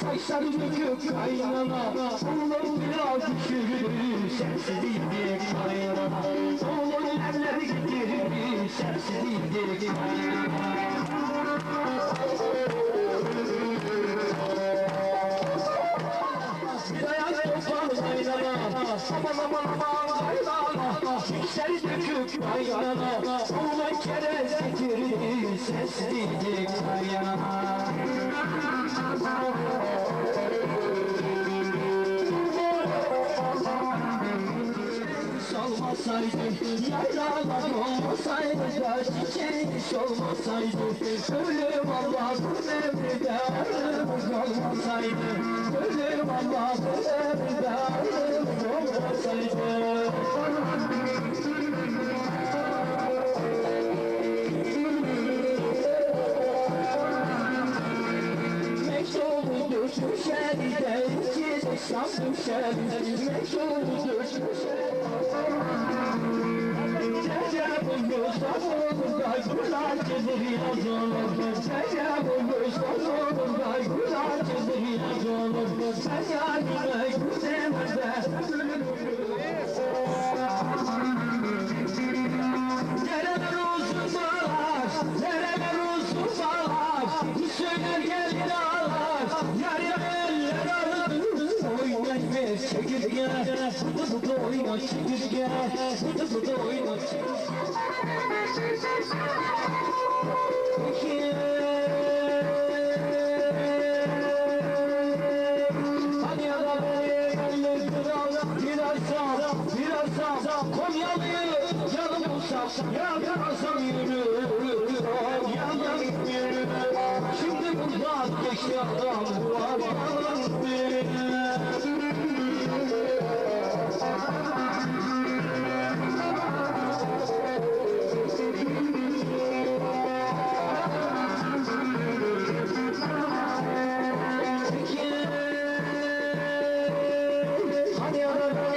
Saçları döküp kaynana Oğlum biraz düşürdü Sensizlik kaynana Oğlum elleri getirdi Sensizlik kaynana Dayan topal kaynana Aman aman aman kaynana Seni döküp kaynana Oğlan kerez getirdi Sensizlik kaynana olmasaydı Yaylalar olmasaydı da çiçeği olmasaydı Ölüm Allah'ın emrinde ayrımız olmasaydı Ölüm Allah'ın emrinde ayrımız olmasaydı Mektubu düşmüşer de iki desam düşer Mektubu düşmüşer Recep Mustafa'da güzel çizir yazılır Recep Mustafa'da güzel çizir yazılır Sen yarime güzemde Bu da oynar Hani adam geldi biraz biraz biraz Konyalıyı canım olsam Yakamazsam yürü Yandım yürü Şimdi bundan geçti adam. yürü